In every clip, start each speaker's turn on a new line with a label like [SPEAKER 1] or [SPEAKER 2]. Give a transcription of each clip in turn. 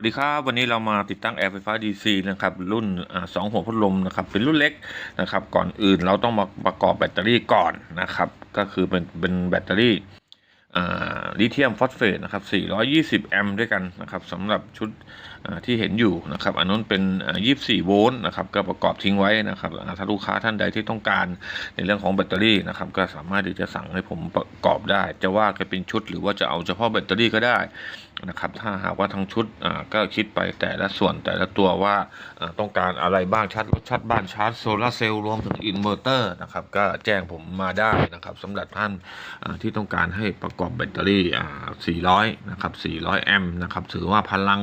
[SPEAKER 1] สวัสดีครับวันนี้เรามาติดตั้งแอร์ไฟฟ้า DC นะครับรุ่นอ่าสองหัวพัดลมนะครับเป็นรุ่นเล็กนะครับก่อนอื่นเราต้องมาประกอบแบตเตอรี่ก่อนนะครับก็คือเป็นเป็นแบตเตอรี่ลิเธียมฟอสเฟตนะครับ420 แอมป์ด้วยกันนะครับสำหรับชุดที่เห็นอยู่นะครับอันนั้นเป็นอ่า24 โวลต์นะครับก็ประกอบทิ้งไว้นะครับถ้าลูกค้าท่านใดที่ต้องการในเรื่องของแบตเตอรี่นะครับก็สามารถที่จะสั่งให้ผมประกอบได้ จะว่าจะเป็นชุดหรือว่าจะเอาเฉพาะแบตเตอรี่ก็ได้ นะครับถ้าหากว่าทั้งชุดอ่าก็คิดไปแต่ละส่วนแต่ละตัวว่าต้องการอะไรบ้างชาร์จรถชาร์จบ้านชาร์จโซลาร์เซลล์รวมถึงอินเวอร์เตอร์นะครับก็แจ้งผมมาได้นะครับสำหรับท่านที่ต้องการให้ประกอบแบตเตอรี่อ่า400 นะครับ 400 แอมป์นะครับถือว่าพลัง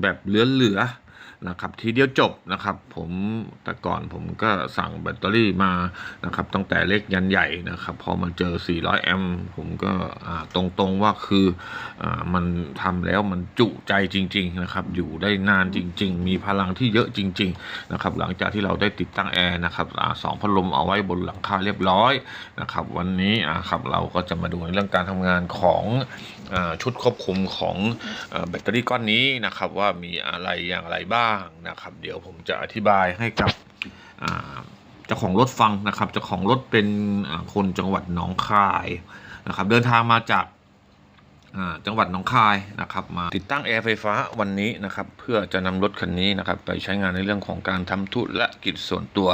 [SPEAKER 1] แบบเหลือๆ นะครับทีเดียวจบนะครับผมแต่ก่อนผมก็สั่งแบตเตอรี่มานะครับตั้งแต่เล็กยันใหญ่นะครับพอมาเจอ 400 แอมป์ผมก็ตรงๆว่าคืออมันทำแล้วมันจุใจจริง ๆนะครับ อยู่ได้นานจริง ๆ มีพลังที่เยอะจริงๆนะครับหลังจากที่เราได้ติดตั้งแอร์นะครับอสองพัดลมเอาไว้บนหลังคาเรียบร้อยนะครับวันนี้ครับเราก็จะมาดูในเรื่องการทำงานของชุดควบคุมของแบตเตอรี่ก้อนนี้นะครับ ว่ามีอะไรอย่างไรบ้างนะครับ เดี๋ยวผมจะอธิบายให้กับเจ้าของรถฟังนะครับเจ้าของรถเป็นคนจังหวัดหนองคายนะครับ เดินทางมาจากจังหวัดหนองคายนะครับ มาติดตั้งแอร์ไฟฟ้าวันนี้นะครับ เพื่อจะนำรถคันนี้นะครับ ไปใช้งานในเรื่องของการทำธุรกิจส่วนตัว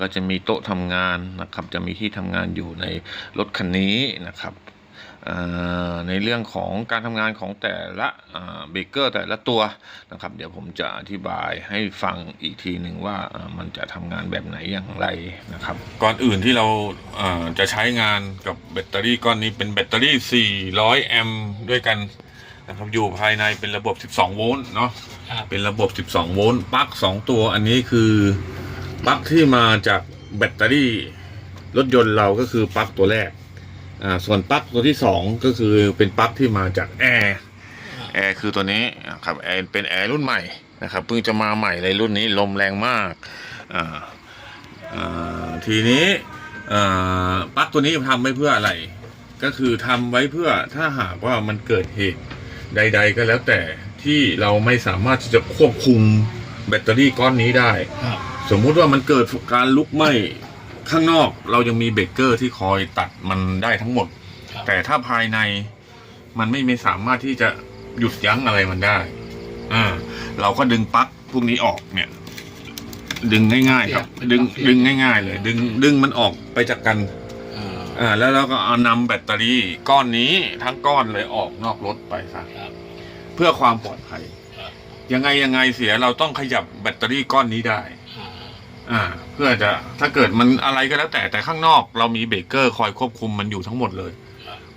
[SPEAKER 1] ก็จะมีโต๊ะทำงานนะครับ จะมีที่ทำงานอยู่ในรถคันนี้นะครับ ในเรื่องของการทำงานของแต่ละเบเกอร์แต่ละตัวนะครับ เดี๋ยวผมจะอธิบายให้ฟังอีกทีหนึ่งว่าอ่ามันจะทำงานแบบไหนอย่างไรนะครับ ก่อนอื่นที่เราอ่าจะใช้งานกับแบตเตอรี่ก้อนนี้เป็นแบตเตอรี่ 400 แอมป์ด้วยกันนะครับอยู่ภายในเป็นระบบ 12 โวลต์เนาะ
[SPEAKER 2] ครับ
[SPEAKER 1] เป็นระบบ 12 โวลต์ปลั๊ก2 ตัวอันนี้คือปลั๊กที่มาจากแบตเตอรี่รถยนต์เราก็คือปลั๊กตัวแรก อ่าส่วนปลั๊กตัวที่2ก็คือเป็นปลั๊กที่มาจากแอร์แอร์คือตัวนี้นะครับแอร์เป็นแอร์รุ่นใหม่นะครับเพิ่งจะมาใหม่เลยรุ่นนี้ลมแรงมากอ่าอ่าทีนี้อ่าปลั๊กตัวนี้ทำไว้เพื่ออะไร ก็คือทำไว้เพื่อถ้าหากว่ามันเกิดเหตุใด ๆ ก็แล้วแต่ที่เราไม่สามารถที่จะควบคุมแบตเตอรี่ก้อนนี้ได้
[SPEAKER 2] ครับ
[SPEAKER 1] สมมุติว่ามันเกิดการลุกไหม้ ข้างนอกเรายังมีเบรกเกอร์ที่คอยตัดมันได้ทั้งหมด
[SPEAKER 2] ครับ
[SPEAKER 1] แต่ถ้าภายในมันไม่ไม่สามารถที่จะหยุดยั้งอะไรมันได้อ่าเราก็ดึงปลั๊กพวกนี้ออกเนี่ย ดึงง่ายๆ ครับ ดึงดึงง่าย ๆ เลย ดึงดึงมันออกไปจากกัน
[SPEAKER 2] อ่า
[SPEAKER 1] อ่าแล้วเราก็เอานำแบตเตอรี่ก้อนนี้ทั้งก้อนเลยออกนอกรถไปซะ
[SPEAKER 2] ครับ
[SPEAKER 1] เพื่อความปลอดภัย
[SPEAKER 2] ครับ
[SPEAKER 1] ยังไงยังไงเสียเราต้องขยับแบตเตอรี่ก้อนนี้ได้
[SPEAKER 2] อ่า
[SPEAKER 1] เพื่อจะถ้าเกิดมันอะไรก็แล้วแต่แต่ข้างนอก เรามีเบรกเกอร์คอยควบคุมมันอยู่ทั้งหมดเลย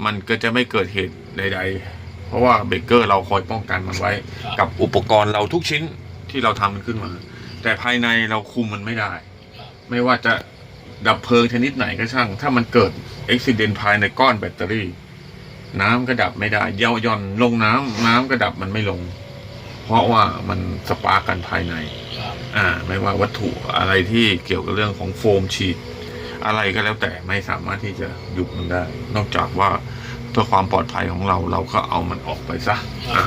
[SPEAKER 1] มันก็จะไม่เกิดเหตุใด ๆ เพราะว่าเบรกเกอร์เราคอยป้องกันมันไว้ กับอุปกรณ์เราทุกชิ้นที่เราทำมันขึ้นมา แต่ภายในเราคุมมันไม่ได้ ไม่ว่าจะดับเพลิงชนิดไหนก็ช่าง ถ้ามันเกิดอุบิเหตุภายในก้อนแบตเตอรี่ น้ำก็ดับไม่ได้เย่าย่อนลงน้ำน้ำก็ดับมันไม่ลง เพราะว่ามันสปาร์กกันภายใน อ่า ไม่ว่าวัตถุอะไรที่เกี่ยวกับเรื่องของโฟมฉีด อะไรก็แล้วแต่ไม่สามารถที่จะหยุดมันได้ นอกจากว่าเพื่อความปลอดภัยของเราเราก็เอามันออกไปซะอ่า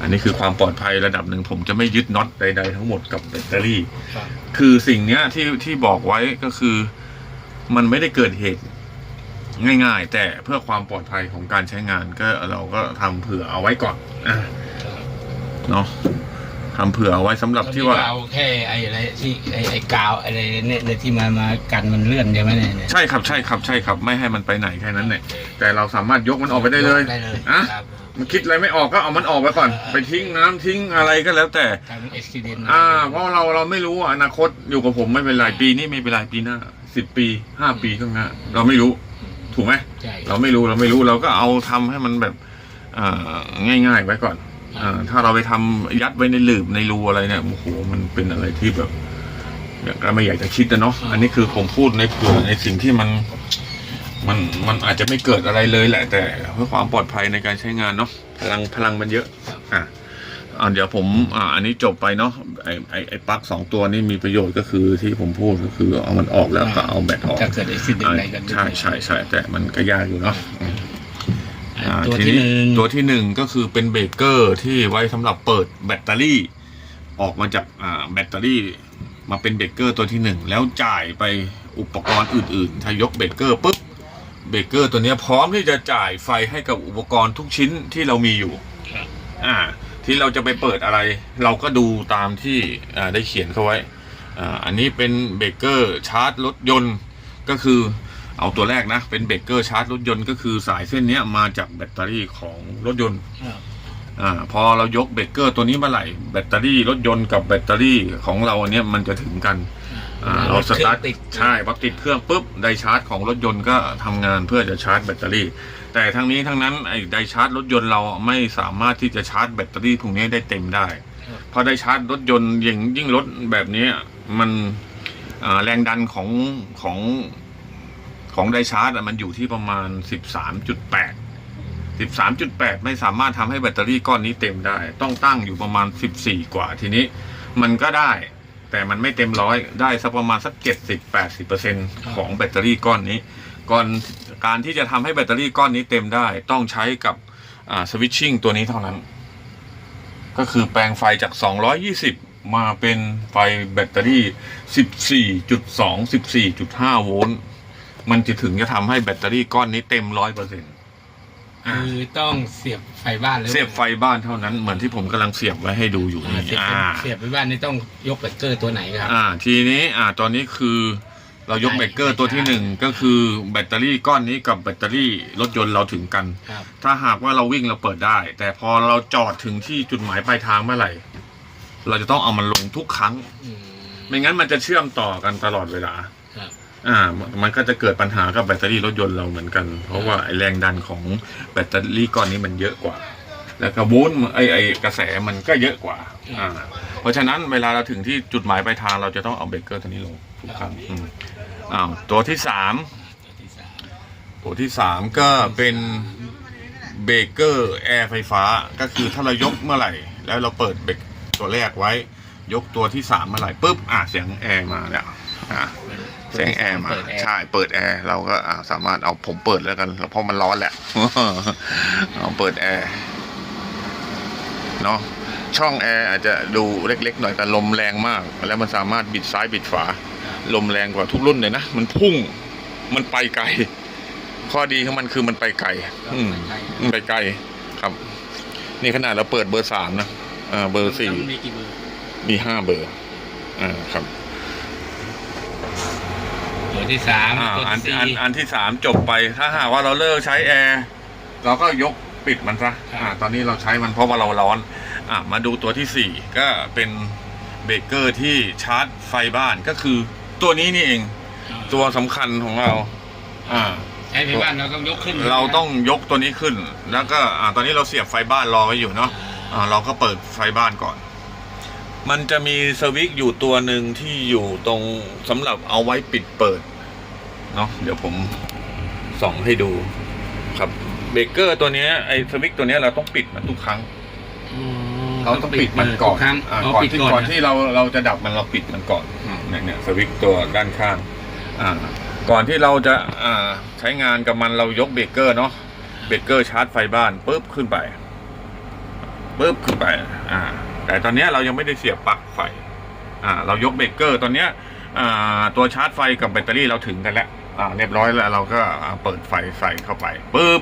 [SPEAKER 1] อันนี้คือความปลอดภัยระดับหนึ่งผมจะไม่ยึดน็อตใดๆทั้งหมดกับแบตเตอรี่
[SPEAKER 2] ครับ
[SPEAKER 1] คือสิ่งเนี้ยที่ที่บอกไว้ก็คือ มันไม่ได้เกิดเหตุง่าย ๆ แต่เพื่อความปลอดภัยของการใช้งานก็เราก็ทำเผื่อเอาไว้ก่อนอะ
[SPEAKER 2] ครับ
[SPEAKER 1] เนาะ ทำเผื่อเอาไว้สำหรับที่ว่า
[SPEAKER 2] เอาแค่ไอ้อะไรที่ไอ้ไอ้กาวอะไรเนี่ยเนี่ยที่มามากันมันเลื่อนใช่ไหมเนี่ยเนี่ย
[SPEAKER 1] ใช่ครับใช่ครับใช่ครับ ไม่ให้มันไปไหนแค่นั้นเนี่ยแต่เราสามารถยกมันออกไปได้เลย
[SPEAKER 2] ได้เลย
[SPEAKER 1] อะ
[SPEAKER 2] ครับ
[SPEAKER 1] มันคิดอะไรไม่ออกก็เอามันออกไปก่อน ไปทิ้งน้ำทิ้งอะไรก็แล้วแต่
[SPEAKER 2] กลายเป็นอุบิเหตุ
[SPEAKER 1] อ่า เพราะเราเราไม่รู้ว่าอนาคตอยู่กับผมไม่เป็นไรปีนี้ไม่เป็นไรปีหน้าสิบปีห้าปีข้างหน้าเราไม่รู้ ถูกไหม
[SPEAKER 2] ใช่
[SPEAKER 1] เราไม่รู้เราไม่รู้เราก็เอาทำให้มันแบบเอ่อง่าย ๆ ไว้ก่อนอ่า ถ้าเราไปทำยัดไว้ในหลืบในรูอะไรเนี่ยโอ้โหมันเป็นอะไรที่แบบเนี่ยก็ไม่อยากจะคิดนะเนาะอันนี้คือผมพูดในเผื่อในสิ่งที่มันมันมันอาจจะไม่เกิดอะไรเลยแหละ แต่เพื่อความปลอดภัยในการใช้งานเนาะพลังพลังมันเยอะอะอ่าเดี๋ยวผมอ่าอันนี้จบไปเนาะไอไอไอปลั๊กสองตัวนี้มีประโยชน์ก็คือที่ผมพูดก็คือเอามันออกแล้วก็เอาแบตออก
[SPEAKER 2] ถ้าเกิดอุบิเหตุอะไรกัน
[SPEAKER 1] ใช่ใช่ใช่แต่มันก็ยากอยู่เนาะ อืม
[SPEAKER 2] อัน
[SPEAKER 1] อ่า
[SPEAKER 2] ตัว
[SPEAKER 1] ที
[SPEAKER 2] ที่
[SPEAKER 1] นี้
[SPEAKER 2] หนึ่ง
[SPEAKER 1] ตัวที่หนึ่งก็คือเป็นเบรกเกอร์ที่ไว้สำหรับเปิดแบตเตอรี่ ออกมาจากอ่าแบตเตอรี่ มาเป็นเบรกเกอร์ตัวที่หนึ่งแล้วจ่ายไปอุปกรณ์อื่นๆถ้ายกเบรกเกอร์ปุ๊บเบรกเกอร์ตัวเนี้ยพร้อมที่จะจ่ายไฟให้กับอุปกรณ์ทุกชิ้นที่เรามีอยู่
[SPEAKER 2] ครับ
[SPEAKER 1] อ่า ที่เราจะไปเปิดอะไร เราก็ดูตามที่อ่าได้เขียนเขาไว้อ่าอันนี้เป็นเบรกเกอร์ชาร์จรถยนต์ก็คือ เอาตัวแรกนะ เป็นเบรกเกอร์ชาร์จรถยนต์ก็คือสายเส้นเนี้ยมาจากแบตเตอรี่ของรถยนต์
[SPEAKER 2] ครับ
[SPEAKER 1] อ่าพอเรายกเบรกเกอร์ตัวนี้เมื่อไหร่แบตเตอรี่รถยนต์กับแบตเตอรี่ของเราอันเนี้ยมันจะถึงกันอ่าเราสตาร์ท
[SPEAKER 2] ติด
[SPEAKER 1] ใช่พอติดเครื่องปุ๊บไดชาร์จของรถยนต์ก็ทำงานเพื่อจะชาร์จแบตเตอรี่ แต่ทั้งนี้ทั้งนั้นไอ้ไดชาร์จรถยนต์เราไม่สามารถที่จะชาร์จแบตเตอรี่พวกนี้ได้เต็มได้
[SPEAKER 2] ครับ
[SPEAKER 1] พอได้ชาร์จรถยนต์ยิ่งยิ่งรถแบบนี้มันอ่าแรงดันของของ ของไดชาร์จมันอยู่ที่ประมาณ 13.8 13.8 ไม่สามารถทำให้แบตเตอรี่ก้อนนี้เต็มได้ ต้องตั้งอยู่ประมาณ 14 กว่าทีนี้ มันก็ได้ แต่มันไม่เต็มร้อยได้สักประมาณสัก 70-80%ของแบตเตอรี่ก้อนนี้ ก่อนการที่จะทำให้แบตเตอรี่ก้อนนี้เต็มได้ ต้องใช้กับสวิตชิ่งตัวนี้เท่านั้น ก็คือแปลงไฟจาก 220 มาเป็นไฟแบตเตอรี่ 14.2 14.5 โวลต์ มันจะถึงจะทำให้แบตเตอรี่ก้อนนี้เต็มร้อยเปอร์เซ็นต์
[SPEAKER 2] คือต้องเสียบไฟบ้านเลย
[SPEAKER 1] เสียบไฟบ้านเท่านั้นเหมือนที่ผมกำลังเสียบไว้ให้ดูอยู่
[SPEAKER 2] อ่า
[SPEAKER 1] นี่
[SPEAKER 2] เสียบ
[SPEAKER 1] อ่า
[SPEAKER 2] เสียบไฟบ้านนี่ต้องยกเบรกเกอร์ตัวไหนครับ
[SPEAKER 1] อ่า ทีนี้อ่าตอนนี้คือเรายก
[SPEAKER 2] ใช่
[SPEAKER 1] เบรกเกอร์ตัวที่หนึ่งก็คือแบตเตอรี่ก้อนนี้กับแบตเตอรี่รถยนต์เราถึงกัน
[SPEAKER 2] ครับ
[SPEAKER 1] ถ้าหากว่าเราวิ่งเราเปิดได้ แต่พอเราจอดถึงที่จุดหมายปลายทางเมื่อไหร่ เราจะต้องเอามันลงทุกครั้ง
[SPEAKER 2] อืม
[SPEAKER 1] ไม่งั้นมันจะเชื่อมต่อกันตลอดเวลา
[SPEAKER 2] ครับ
[SPEAKER 1] อ่า มันก็จะเกิดปัญหากับแบตเตอรี่รถยนต์เราเหมือนกัน เพราะว่าไอแรงดันของแบตเตอรี่ก้อนนี้มันเยอะกว่า แล้วก็โวลต์ไอไอกระแสมันก็เยอะกว่า อ่า เพราะฉะนั้นเวลาเราถึงที่จุดหมายปลายทางเราจะต้องเอาเบรกเกอร์ตัวนี้ลงทุกครั้งอืมอ้าวตัวที่สาม
[SPEAKER 2] ตัวที่สาม
[SPEAKER 1] ตัวที่สามก็เป็นเบรกเกอร์แอร์ไฟฟ้าก็คือถ้าเรายกเมื่อไหร่ แล้วเราเปิดเบรกตัวแรกไว้ ยกตัวที่สามเมื่อไหร่ปุ๊บอะเสียงแอร์มาแล้ว อะเสียงแอร์มา
[SPEAKER 2] เปิดแอร์
[SPEAKER 1] ใช่ เปิดแอร์ เราก็อะสามารถเอาผมเปิดแล้วกันเพราะมันร้อนแหละ เอาเปิดแอร์ เนาะช่องแอร์อาจจะดูเล็กๆหน่อยแต่ลมแรงมาก แล้วมันสามารถบิดซ้ายบิดฝา ลมแรงกว่าทุกรุ่นเลยนะ มันพุ่ง มันไปไกล ข้อดีของมันคือมันไปไกล อืมมันไปไกล ครับ นี่ขนาดเราเปิดเบอร์สามนะอ่าเบอร์สี่
[SPEAKER 2] มีกี่เบอร์
[SPEAKER 1] มีห้าเบอร์ อ่า ครับ
[SPEAKER 2] ตัวที่สาม
[SPEAKER 1] อ่า
[SPEAKER 2] ตัว
[SPEAKER 1] อัน
[SPEAKER 2] ที่
[SPEAKER 1] อัน
[SPEAKER 2] สี่
[SPEAKER 1] อันที่สามจบไป ถ้าหากว่าเราเลิกใช้แอร์เราก็ยกปิดมันซะ
[SPEAKER 2] ครับ
[SPEAKER 1] อ่าตอนนี้เราใช้มันเพราะว่าเราร้อน อ่ามาดูตัวที่สี่ก็เป็นเบรกเกอร์ที่ชาร์จไฟบ้านก็คือตัวนี้นี่เอง ตัวสำคัญของเรา อ่า
[SPEAKER 2] ใช้ไฟบ้านเราต้องยกขึ้น
[SPEAKER 1] เราต้องยกตัวนี้ขึ้น แล้วก็อ่าตอนนี้เราเสียบไฟบ้านรอไว้อยู่เนาะอ่าเราก็เปิดไฟบ้านก่อน มันจะมีสวิตช์อยู่ตัวหนึ่งที่อยู่ตรงสำหรับเอาไว้ปิดเปิด เนาะเดี๋ยวผมส่องให้ดูครับเบรกเกอร์ตัวเนี้ยไอ้สวิตช์ตัวเนี้ยเราต้องปิดมันทุกครั้ง
[SPEAKER 2] อืม
[SPEAKER 1] เราต้องปิดมันก่อน
[SPEAKER 2] ทุครั้ง
[SPEAKER 1] อ่า
[SPEAKER 2] อ๋อ
[SPEAKER 1] ก่อน
[SPEAKER 2] ปิด
[SPEAKER 1] ที่
[SPEAKER 2] ก่อน
[SPEAKER 1] ก่อนที่เราเราจะดับมันเราปิดมันก่อนอืมเนี่ยเนี่ยสวิตช์ตัวด้านข้างอ่าก่อนที่เราจะอ่าใช้งานกับมันเรายกเบรกเกอร์เนาะเบรกเกอร์ชาร์จไฟบ้านปุ๊บขึ้นไปปุ๊บขึ้นไปอ่าแต่ตอนเนี้ยเรายังไม่ได้เสียบปลั๊กไฟอ่าเรายกเบรกเกอร์ตอนเนี้ยอ่าตัวชาร์จไฟกับแบตเตอรี่เราถึงกันแล้ว อ่าเรียบร้อยแล้วเราก็เปิดไฟใส่เข้าไปปุ๊บ